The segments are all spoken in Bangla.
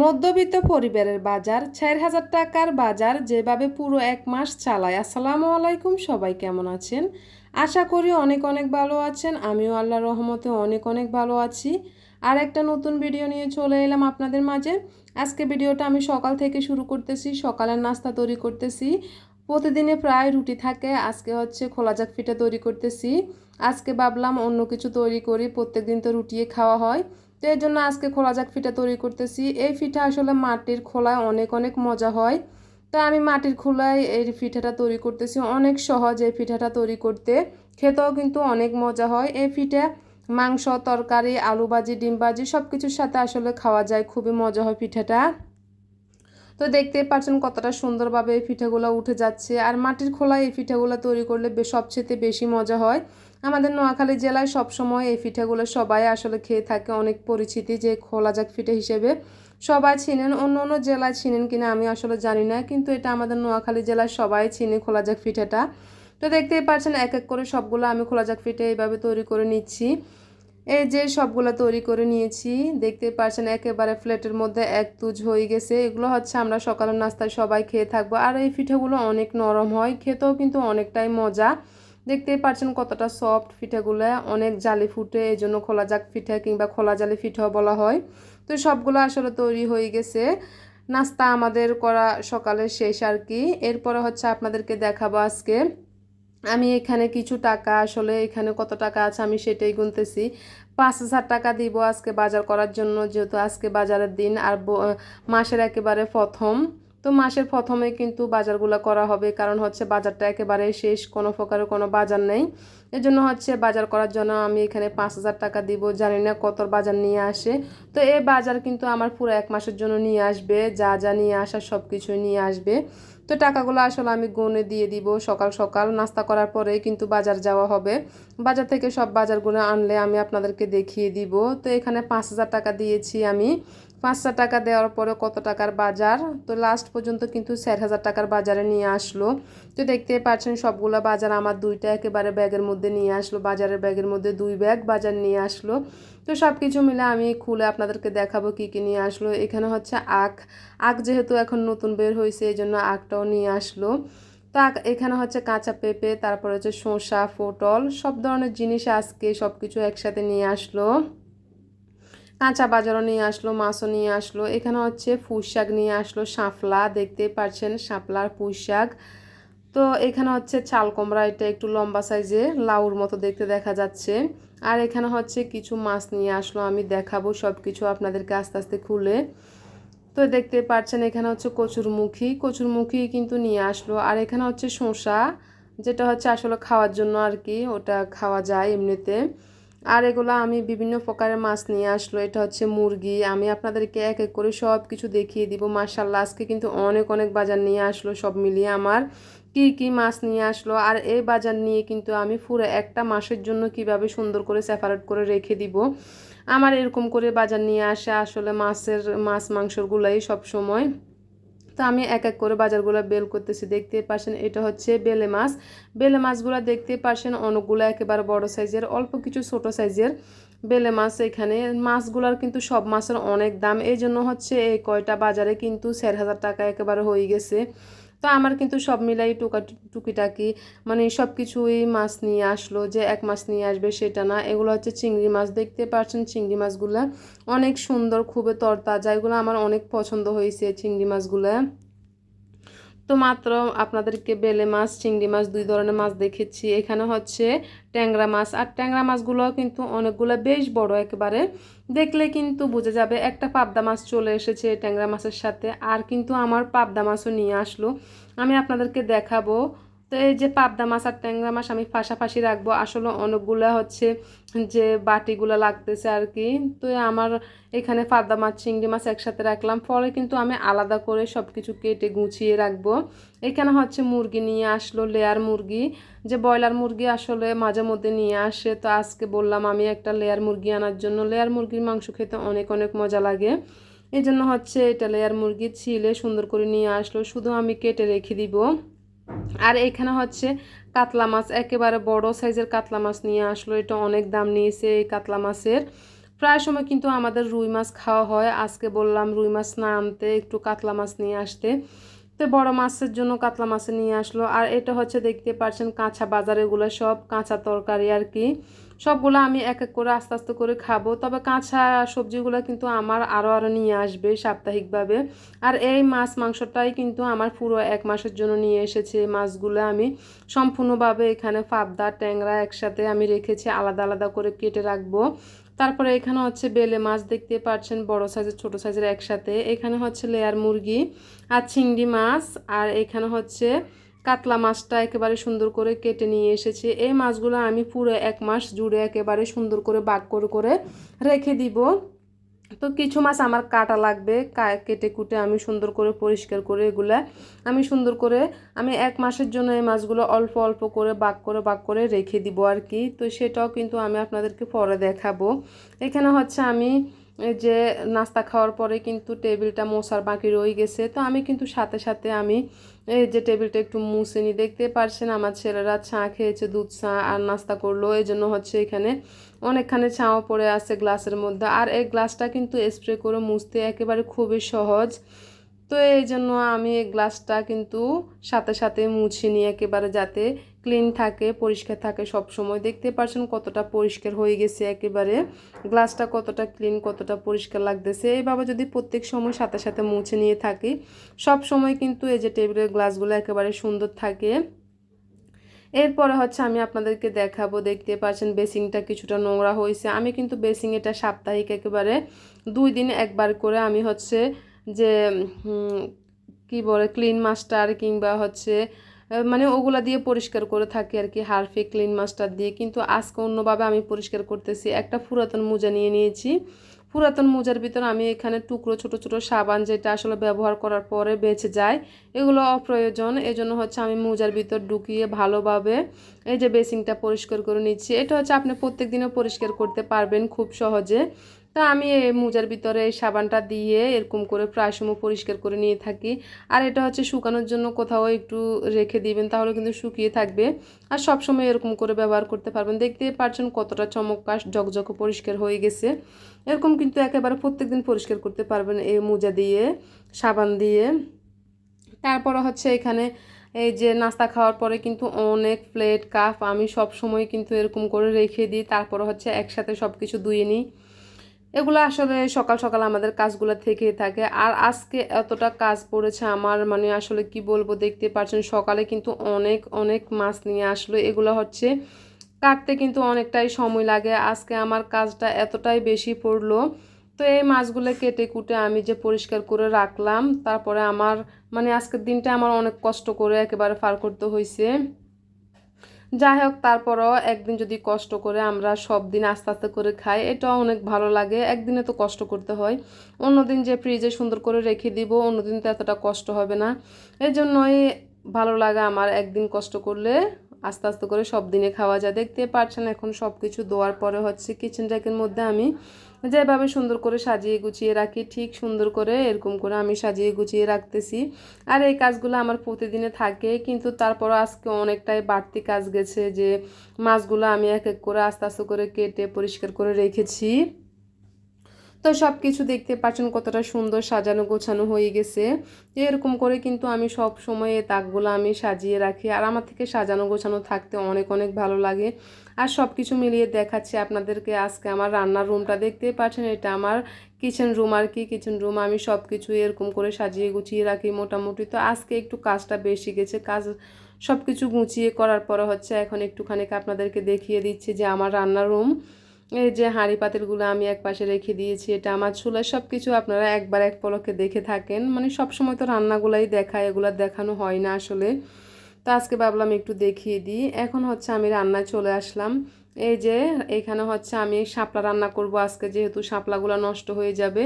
মধ্যবিত্ত পরিবারের বাজার, চার হাজার টাকার বাজার যেভাবে পুরো এক মাস চালায়। আসসালামু আলাইকুম, সবাই কেমন আছেন? আশা করি অনেক অনেক ভালো আছেন। আমিও আল্লাহ রহমতে অনেক অনেক ভালো আছি। আর একটা নতুন ভিডিও নিয়ে চলে এলাম আপনাদের মাঝে। আজকে ভিডিওটা আমি সকাল থেকে শুরু করতেছি, সকালের নাস্তা তৈরি করতেছি। প্রতিদিনে প্রায় রুটি থাকে, আজকে হচ্ছে খোলা যাক পিঠা তৈরি করতেছি। আজকে ভাবলাম অন্য কিছু তৈরি করি প্রত্যেক দিন তো রুটিয়ে খাওয়া হয়। তো এর জন্য আজকে খোলা যাক পিঠা তৈরি করতেছি। এই পিঠা আসলে মাটির খোলায় অনেক অনেক মজা হয়। তো আমি মাটির খোলায় এই পিঠাটা তৈরি করতেছি। অনেক সহজ এই পিঠাটা তৈরি করতে। খেতেও কিন্তু অনেক মজা হয়। এই পিঠা মাংস, তরকারি, আলু ভাজি, ডিম ভাজি সব কিছুর সাথে আসলে খাওয়া যায়। খুবই মজা হয় পিঠাটা তো দেখতে পাচ্ছেন কতটা সুন্দরভাবে এই পিঠাগুলো উঠে যাচ্ছে। আর মাটির খোলায় এই পিঠাগুলো তৈরি করলে সবচেয়ে বেশি মজা হয়। আমাদের নোয়াখালী জেলায় সবসময় এই পিঠাগুলো সবাই আসলে খেয়ে থাকে, অনেক পরিচিতি যে খোলা যাক পিঠা হিসেবে। সবাই চিনেন, অন্য অন্য জেলায় চিনেন কিনা আমি আসলে জানি না, কিন্তু এটা আমাদের নোয়াখালী জেলায় সবাই চিনে খোলা যাক পিঠাটা। তো দেখতেই পাচ্ছেন এক এক করে সবগুলো আমি খোলা যাক পিঠে এইভাবে তৈরি করে নিচ্ছি। এই যে সবগুলো তৈরি করে নিয়েছি দেখতে পাচ্ছেন একেবারে প্লেটের মধ্যে এক তুজ হয়ে গেছে। এগুলো হচ্ছে আমরা সকালের নাস্তায় সবাই খেয়ে থাকব। আর এই পিঠাগুলো অনেক নরম হয়, খেতেও কিন্তু অনেকটাই মজা। দেখতেই পাচ্ছেন কতটা সফট পিঠাগুলো অনেক জালি ফুটে, এই জন্য খোলা যাক পিঠা কিংবা খোলা জালি পিঠাও বলা হয়। তো সবগুলো আসলে তৈরি হয়ে গেছে। নাস্তা আমাদের করা সকালে শেষ আর কি। এরপরে হচ্ছে আপনাদেরকে দেখাবো আজকে। আমি এখানে কিছু টাকা আসলে এখানে কত টাকা আছে আমি সেটাই গুনতেছি। পাঁচ হাজার টাকা দিব আজকে বাজার করার জন্য, যেহেতু আজকে বাজারের দিন আর মাসের একেবারে প্রথম। তো মাসের প্রথমে কিন্তু বাজারগুলো করা হবে, কারণ হচ্ছে বাজারটা একেবারে শেষ, কোনো প্রকারের কোনো বাজার নেই। এজন্য হচ্ছে বাজার করার জন্য আমি এখানে পাঁচ হাজার টাকা দিব, জানি না কত বাজার নিয়ে আসে। তো এই বাজার কিন্তু আমার পুরো এক মাসের জন্য নিয়ে আসবে, যা যা নিয়ে আসা সব কিছুই নিয়ে আসবে। তো টাকাগুলো আসলে আমি গুনে দিয়ে দিব সকাল সকাল, নাস্তা করার পরেই কিন্তু বাজার যাওয়া হবে। বাজার থেকে সব বাজারগুলো আনলে আমি আপনাদেরকে দেখিয়ে দিব। তো এখানে পাঁচ হাজার টাকা দিয়েছি আমি। পাঁচশো টাকা দেওয়ার পরে কত টাকার বাজার? তো লাস্ট পর্যন্ত কিন্তু চার হাজার টাকার বাজারে নিয়ে আসলো। তো দেখতে পাচ্ছেন, সবগুলো বাজার আমার দুইটা একেবারে ব্যাগের মধ্যে নিয়ে আসলো। বাজারের ব্যাগের মধ্যে দুই ব্যাগ বাজার নিয়ে আসলো। তো সব কিছু মিলে আমি খুলে আপনাদেরকে দেখাবো কী কী নিয়ে আসলো। এখানে হচ্ছে আখ। আখ যেহেতু এখন নতুন বের হয়েছে, এই জন্য আখটাও নিয়ে আসলো। তো এখানে হচ্ছে কাঁচা পেঁপে, তারপরে হচ্ছে শসা, পটল, সব ধরনের জিনিস আজকে সব কিছু একসাথে নিয়ে আসলো। কাঁচা বাজারও নিয়ে আসলো, মাছও নিয়ে আসলো। এখানে হচ্ছে পুঁই শাক নিয়ে আসলো শাঁফলা দেখতে পাচ্ছেন শাপলার পুঁই শাক। তো এখানে হচ্ছে চাল কুমড়া, এটা একটু লম্বা সাইজে, লাউর মতো দেখতে দেখা যাচ্ছে। আর এখানে হচ্ছে কিছু মাছ নিয়ে আসলো, আমি দেখাবো সব কিছু আপনাদেরকে আস্তে আস্তে খুলে। তো দেখতে পাচ্ছেন এখানে হচ্ছে কচুরমুখী কচুরমুখী কিন্তু নিয়ে আসলো। আর এখানে হচ্ছে শসা, যেটা হচ্ছে আসলে খাওয়ার জন্য আর কি, ওটা খাওয়া যায় এমনিতে। আর এগুলো আমি বিভিন্ন প্রকারের মাছ নিয়ে আসলো। এটা হচ্ছে মুরগি। আমি আপনাদেরকে এক এক করে সব কিছু দেখিয়ে দিব। মার্শাল্লাহ আজকে কিন্তু অনেক অনেক বাজার নিয়ে আসলো সব মিলিয়ে আমার। কি কি মাছ নিয়ে আসলো? আর এই বাজার নিয়ে কিন্তু আমি পুরো একটা মাসের জন্য কীভাবে সুন্দর করে সেপারেট করে রেখে দিব। আমার এরকম করে বাজার নিয়ে আসে আসলে মাছের, মাছ, মাংসগুলাই সব সময় আমি এক এক করে বাজারগুলো বেল করতেছি। দেখতে পাচ্ছেন এটা হচ্ছে বেলে মাছ। বেলে মাছগুলো দেখতে পাচ্ছেন অনেকগুলো একেবারে বড় সাইজের, অল্প কিছু ছোট সাইজের বেলে মাছ। এখানে মাছগুলোর কিন্তু সব মাছের অনেক দাম। এই জন্য হচ্ছে এই কয়টা বাজারে কিন্তু চার হাজার টাকা একেবারে হয়ে গেছে। তো আমার কিন্তু সব মিলাই টুকা টুকিটাকি মানে সব কিছুই মাছ নিয়ে আসলো যে এক মাছ নিয়ে আসবে সেটা না। এগুলো হচ্ছে চিংড়ি মাছ। দেখতে পাচ্ছেন চিংড়ি মাছগুলো অনেক সুন্দর, খুবই তরতাজা। এগুলো আমার অনেক পছন্দ হয়েছে চিংড়ি মাছগুলো। তো মাত্র আপনাদেরকে বেলে মাছ, চিংড়ি মাছ, দুই ধরনের মাছ দেখেছি। এখানে হচ্ছে ট্যাংরা মাছ। আর ট্যাংরা মাছগুলো কিন্তু অনেকগুলো বেশ বড় একেবারে। দেখলে কিন্তু বোঝা যাবে একটা পাবদা মাছ চলে এসেছে ট্যাংরা মাছের সাথে। আর কিন্তু আমার পাবদা মাছও নিয়ে আসলো। আমি আপনাদেরকে দেখাবো তো এই যে পাবদা মাছ আর ট্যাংরা মাছ আমি পাশাপাশি রাখব। আসলে অনেকগুলো হচ্ছে যে বাটিগুলো লাগতেছে আর কি। তো আমার এখানে পাবদা মাছ, চিংড়ি মাছ একসাথে রাখলাম। ফলে কিন্তু আমি আলাদা করে সব কিছু কেটে গুছিয়ে রাখব। এখানে হচ্ছে মুরগি নিয়ে আসলো লেয়ার মুরগি। যে ব্রয়লার মুরগি আসলে মাঝে মধ্যে নিয়ে আসে। তো আজকে বললাম আমি একটা লেয়ার মুরগি আনার জন্য। লেয়ার মুরগির মাংস খেতে অনেক অনেক মজা লাগে। এই জন্য হচ্ছে এটা লেয়ার মুরগি ছিলে সুন্দর করে নিয়ে আসলো। শুধু আমি কেটে রেখে দিব। আর এখানে হচ্ছে কাতলা মাছ, একেবারে বড় সাইজের কাতলা মাছ নিয়ে আসলো। এটা অনেক দাম নিয়েছে এই কাতলা মাছের। প্রায় সময় কিন্তু আমাদের রুই মাছ খাওয়া হয়। আজকে বললাম রুই মাছ না আনতে একটু কাতলা মাছ নিয়ে আসতে। তো বড় মাছের জন্য কাতলা মাছ নিয়ে আসলো। আর এটা হচ্ছে দেখতে পাচ্ছেন কাঁচা বাজার, এগুলো সব কাঁচা তরকারি আর কি। সবগুলো আমি এক এক করে আস্তে আস্তে করে খাব। তবে কাঁচা সবজিগুলো কিন্তু আমার আরও আরও নিয়ে আসবে সাপ্তাহিকভাবে। আর এই মাছ মাংসটাই কিন্তু আমার পুরো এক মাসের জন্য নিয়ে এসেছে মাছগুলো আমি। সম্পূর্ণভাবে এখানে ফাবদা, ট্যাংরা একসাথে আমি রেখেছি, আলাদা আলাদা করে কেটে রাখব। তারপরে এখানে হচ্ছে বেলে মাছ দেখতে পাচ্ছেন, বড় সাইজের, ছোট সাইজের একসাথে। এখানে হচ্ছে লেয়ার মুরগি আর চিংড়ি মাছ। আর এখানে হচ্ছে কাতলা মাছটা একেবারে সুন্দর করে কেটে নিয়ে এসেছি। এই মাছগুলো আমি পুরো এক মাস জুড়ে একেবারে সুন্দর করে বাগ করে করে রেখে দিব। তো কিছু মাছ আমার কাটা লাগবে কেটে কুটে আমি সুন্দর করে পরিষ্কার করে এগুলা আমি সুন্দর করে আমি এক মাসের জন্য এই মাছগুলো অল্প অল্প করে বাক করে বাক করে রেখে দিব আর কি। তো সেটাও কিন্তু আমি আপনাদেরকে পরে দেখাবো। এখানে হচ্ছে আমি যে নাস্তা খাওয়ার পরে কিন্তু টেবিলটা মশার বাকি রয়ে গেছে। তো আমি কিন্তু সাথে সাথে আমি এই যে টেবিলটা একটু মুছে নি দেখতে পারছেন আমার ছেলেরা চা খেয়েছে, দুধ চা আর নাস্তা করল। এই জন্য হচ্ছে এখানে অনেকখানে ছাও পড়ে আছে গ্লাসের মধ্যে। আর এই গ্লাসটা কিন্তু স্প্রে করে মুছতে একেবারে খুবই সহজ। তো এই জন্য আমি এই গ্লাসটা কিন্তু সাথে সাথে মুছে নিই একেবারে যাতে ক্লিন থাকে, পরিষ্কার থাকে সব সময় দেখতে পারছেন কতটা পরিষ্কার হয়ে গেছে একেবারে। গ্লাসটা কতটা ক্লিন, কতটা পরিষ্কার লাগতেছে, এইভাবে যদি প্রত্যেক সময় সাথে সাথে মুছে নিয়ে থাকি সব সময় কিন্তু এই যে টেবিলের গ্লাসগুলো একেবারে সুন্দর থাকে। এরপরে হচ্ছে আমি আপনাদেরকে দেখাবো, দেখতে পাচ্ছেন বেসিংটা কিছুটা নোংরা হয়েছে। আমি কিন্তু বেসিং এটা সাপ্তাহিক একেবারে দুই দিন একবার করে আমি হচ্ছে যে কি বলে, ক্লিন মাস্টার কিংবা হচ্ছে মানে ওগুলা দিয়ে পরিষ্কার করে থাকি আর কি হারফে ক্লিন মাস্টার দিয়ে। কিন্তু আজকে অন্যভাবে আমি পরিষ্কার করতেছি, একটা পুরাতন মোজা নিয়ে নিয়েছি। পুরাতন মোজার ভিতর আমি এখানে টুকরো, ছোট ছোট সাবান যেটা আসলে ব্যবহার করার পরে বেঁচে যায়, এগুলো অপ্রয়োজন। এজন্য হচ্ছে আমি মোজার ভিতর ঢুকিয়ে ভালোভাবে এই যে বেসিংটা পরিষ্কার করে নিচ্ছি। এটা হচ্ছে আপনি প্রত্যেক দিনও পরিষ্কার করতে পারবেন খুব সহজে। তা আমি এই মোজার ভিতরে এই সাবানটা দিয়ে এরকম করে প্রায় সময় পরিষ্কার করে নিয়ে থাকি। আর এটা হচ্ছে শুকানোর জন্য কোথাও একটু রেখে দিবেন, তাহলে কিন্তু শুকিয়ে থাকবে। আর সব সময় এরকম করে ব্যবহার করতে পারবেন। দেখতে পারছেন কতটা চমৎকার জকজক পরিষ্কার হয়ে গেছে। এরকম কিন্তু একেবারে প্রত্যেক দিন পরিষ্কার করতে পারবেন এই মোজা দিয়ে, সাবান দিয়ে। তারপরে হচ্ছে এখানে এই যে নাস্তা খাওয়ার পরে কিন্তু অনেক প্লেট, কাপ আমি সব সময় কিন্তু এরকম করে রেখে দিই। তারপরে হচ্ছে একসাথে সব কিছু ধুয়ে নিই। এগুলো আসলে সকাল সকাল আমাদের কাজগুলো থেকে থাকে। আর আজকে এতটা কাজ পড়েছে আমার মানে আসলে কি বলব, দেখতে পাচ্ছেন সকালে কিন্তু অনেক অনেক মাছ নিয়ে আসলো। এগুলো হচ্ছে কাটতে কিন্তু অনেকটাই সময় লাগে। আজকে আমার কাজটা এতটাই বেশি পড়ল। তো এই মাছগুলো কেটে কুটে আমি যে পরিষ্কার করে রাখলাম, তারপরে আমার মানে আজকের দিনটা আমার অনেক কষ্ট করে একেবারে পার করতে হয়েছে যাই হোক, তারপরও একদিন যদি কষ্ট করে আমরা সব দিন আস্তে আস্তে করে খাই, এটাও অনেক ভালো লাগে। একদিনে তো কষ্ট করতে হয়। অন্যদিন যে ফ্রিজে সুন্দর করে রেখে দিব, অন্যদিন তো এতটা কষ্ট হবে না। এই জন্যই ভালো লাগে আমার একদিন কষ্ট করলে। আস্তে আস্তে করে সব দিনে খাওয়া যায়। দেখতে পারছেন এখন সব কিছু দেওয়ার পরে হচ্ছে কিচেন র্যাকের মধ্যে আমি যেভাবে সুন্দর করে সাজিয়ে গুছিয়ে রাখি, ঠিক সুন্দর করে এরকম করে আমি সাজিয়ে গুছিয়ে রাখতেছি। আর এই কাজগুলো আমার প্রতিদিনে থাকে, কিন্তু তারপরও আজকে অনেকটাই বাড়তি কাজ গেছে যে মাছগুলো আমি এক এক করে আস্তে আস্তে করে কেটে পরিষ্কার করে রেখেছি। তো সব কিছু দেখতে পাচ্ছেন কতটা সুন্দর সাজানো গোছানো হয়ে গেছে। এরকম করে কিন্তু আমি সব সময় তাকগুলো আমি সাজিয়ে রাখি। আর আমার থেকে সাজানো গোছানো থাকতে অনেক অনেক ভালো লাগে। আর সব কিছু মিলিয়ে দেখাচ্ছি আপনাদেরকে আজকে আমার রান্নার রুমটা দেখতে পাচ্ছেন। এটা আমার কিচেন রুম আর কি। কিচেন রুম আমি সব কিছু এরকম করে সাজিয়ে গুছিয়ে রাখি মোটামুটি। তো আজকে একটু কাজটা বেশি গেছে। কাজ সব কিছু গুছিয়ে করার পরে হচ্ছে এখন একটুখানি আপনাদেরকে দেখিয়ে দিচ্ছি যে আমার রান্নার রুম এই যে হাঁড়ি পাতিলগুলো আমি এক পাশে রেখে দিয়েছি, এটা আমার চুলা সব কিছু আপনারা একবার এক পলকে দেখে থাকেন। মানে সব সময় তো রান্নাগুলাই দেখায়, এগুলো দেখানো হয় না আসলে। তো আজকে ভাবলাম একটু দেখিয়ে দিই। এখন হচ্ছে আমি রান্নায় চলে আসলাম। এই যে এখানে হচ্ছে আমি শাপলা রান্না করব আজকে, যেহেতু শাপলাগুলো নষ্ট হয়ে যাবে।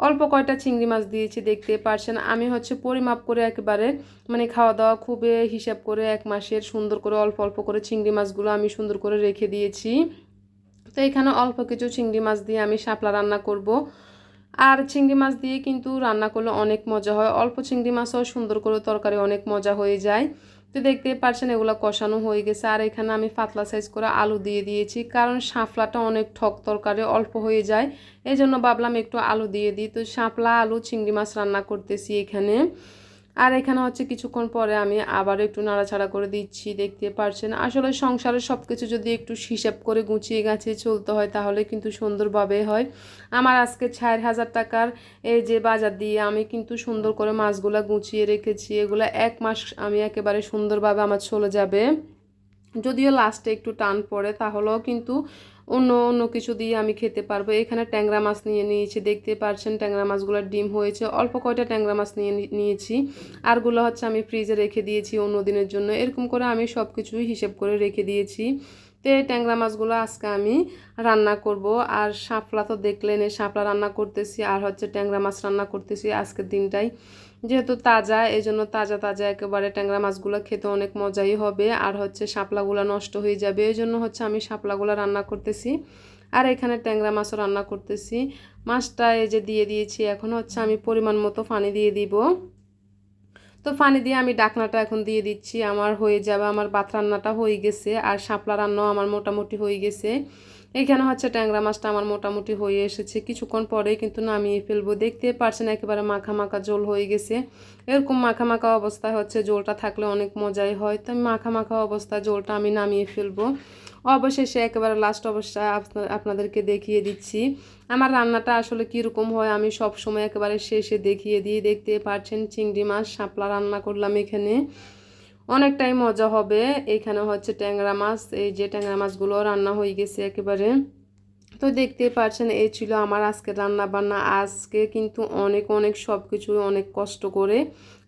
অল্প কয়টা চিংড়ি মাছ দিয়েছি দেখতে পারছেন। আমি হচ্ছে পরিমাপ করে একেবারে মানে খাওয়া দাওয়া খুবই হিসাব করে এক মাসের সুন্দর করে, অল্প অল্প করে চিংড়ি মাছগুলো আমি সুন্দর করে রেখে দিয়েছি। তো এখানে অল্প কিছু চিংড়ি মাছ দিয়ে আমি শাপলা রান্না করব। আর চিংড়ি মাছ দিয়ে কিন্তু রান্না করলে অনেক মজা হয়। অল্প চিংড়ি মাছও সুন্দর করে তরকারি অনেক মজা হয়ে যায়। তো দেখতে পারছেন এগুলো কষানো হয়ে গেছে। আর এখানে আমি পাতলা সাইজ করে আলু দিয়ে দিয়েছি, কারণ শাপলাটা অনেক ঠক তরকারি, অল্প হয়ে যায়। এই জন্য ভাবলাম একটু আলু দিয়ে দিই। তো শাঁপলা, আলু, চিংড়ি মাছ রান্না করতেছি এখানে। আর এখানে হচ্ছে কিছুক্ষণ পরে আমি আবার একটু নাড়াচাড়া করে দিচ্ছি, দেখতে পারছেন। আসলে সংসারের সব কিছু যদি একটু হিসাব করে গুছিয়ে গাছিয়ে চলতে হয়, তাহলে কিন্তু সুন্দরভাবে হয়। আমার আজকে চার হাজার টাকার এই যে বাজার দিয়ে আমি কিন্তু সুন্দর করে মাছগুলা গুছিয়ে রেখেছি। এগুলো এক মাস আমি একেবারে সুন্দরভাবে আমার চলে যাবে। যদিও লাস্টে একটু টান পড়ে, তাহলেও কিন্তু অন্য অন্য কিছু দিয়ে আমি খেতে পারব। এখানে ট্যাংরা মাছ নিয়ে নিয়েছি, দেখতে পারছেন ট্যাংরা মাছগুলোর ডিম হয়েছে। অল্প কয়টা ট্যাংরা মাছ নিয়ে নিয়েছি। আরগুলো হচ্ছে আমি ফ্রিজে রেখে দিয়েছি অন্য দিনের জন্য। এরকম করে আমি সব কিছুই হিসেব করে রেখে দিয়েছি। তো এই ট্যাংরা মাছগুলো আজকে আমি রান্না করব। আর শাপলা তো দেখলেন, এই শাপলা রান্না করতেছি, আর হচ্ছে ট্যাংরা মাছ রান্না করতেছি আজকের দিনটাই। যেহেতু তাজা এই জন্য তাজা তাজা একেবারে ট্যাংরা মাছগুলো খেতে অনেক মজাই হবে। আর হচ্ছে শাপলাগুলো নষ্ট হয়ে যাবে। এই জন্য হচ্ছে আমি শাপলাগুলো রান্না করতেছি। আর এখানে ট্যাংরা মাছও রান্না করতেছি। মাছটা এই যে দিয়ে দিয়েছি, এখন হচ্ছে আমি পরিমাণ মতো পানি দিয়ে দিব। তো পানি দিয়ে আমি ডাকনাটা এখন দিয়ে দিচ্ছি। আমার হয়ে যাবে, আমার ভাত রান্নাটা হয়ে গেছে। আর শাপলা রান্নাও আমার মোটামুটি হয়ে গেছে। এখানে হচ্ছে ট্যাংরা মাছটা আমার মোটামুটি হয়ে এসেছে। কিছুক্ষণ পরেই কিন্তু নামিয়ে ফেলব। দেখতে পারছেন, একেবারে মাখা মাখা জোল হয়ে গেছে। এরকম মাখা মাখা অবস্থায় হচ্ছে জোলটা থাকলে অনেক মজাই হয়। তো মাখা মাখা অবস্থায় জোলটা আমি নামিয়ে ফেলব। অবশেষে একেবারে লাস্ট অবস্থায় আপনাদেরকে দেখিয়ে দিচ্ছি। আমার রান্নাটা আসলে কীরকম হয় আমি সব সময় একেবারে শেষে দেখিয়ে দিয়ে দেখতে পারছেন, চিংড়ি মাছ, শাপলা রান্না করলাম এখানে। অনেকটাই মজা হবে। এখানে হচ্ছে ট্যাংরা মাছ, এই যে ট্যাংরা মাছগুলো রান্না হয়ে গেছে একেবারে। তো দেখতে পাচ্ছেন এই ছিল আমার আজকে রান্না বান্না আজকে কিন্তু অনেক অনেক সব কিছু অনেক কষ্ট করে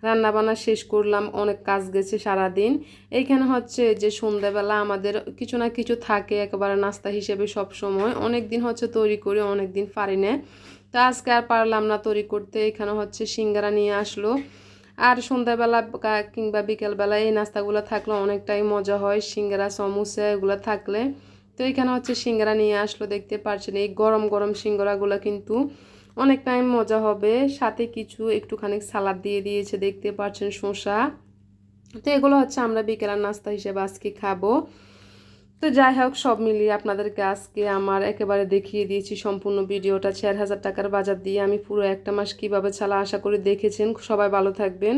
রান্না বান্না শেষ করলাম, অনেক কাজ গেছে সারাদিন। এইখানে হচ্ছে যে সন্ধ্যাবেলা আমাদের কিছু না কিছু থাকে একেবারে নাস্তা হিসেবে সব সময় অনেক দিন হচ্ছে তৈরি করি অনেক দিন পারি না। তো আজকে আর পারলাম না তৈরি করতে। এখানে হচ্ছে সিঙ্গারা নিয়ে আসলো। আর সন্ধ্যাবেলা কিংবা বিকেলবেলা এই নাস্তাগুলো থাকলে অনেকটাই মজা হয়, সিঙ্গারা, সমুসা এগুলো থাকলে। তো এখানে হচ্ছে সিঙ্গারা নিয়ে আসলো দেখতে পারছেন, এই গরম গরম সিঙ্গারাগুলো কিন্তু অনেক টাইম মজা হবে। সাথে কিছু একটুখানি সালাদ দিয়ে দিয়েছে দেখতে পারছেন শসা। তো এগুলো হচ্ছে আমরা বিকেলের নাস্তা হিসেবে আজকে খাব। তো যাই হোক, সব মিলিয়ে আপনাদেরকে আজকে আমার একেবারে দেখিয়ে দিয়েছি সম্পূর্ণ ভিডিওটা। চার হাজার টাকার বাজার দিয়ে আমি পুরো একটা মাস কীভাবে চালা আশা করি দেখেছেন। সবাই ভালো থাকবেন।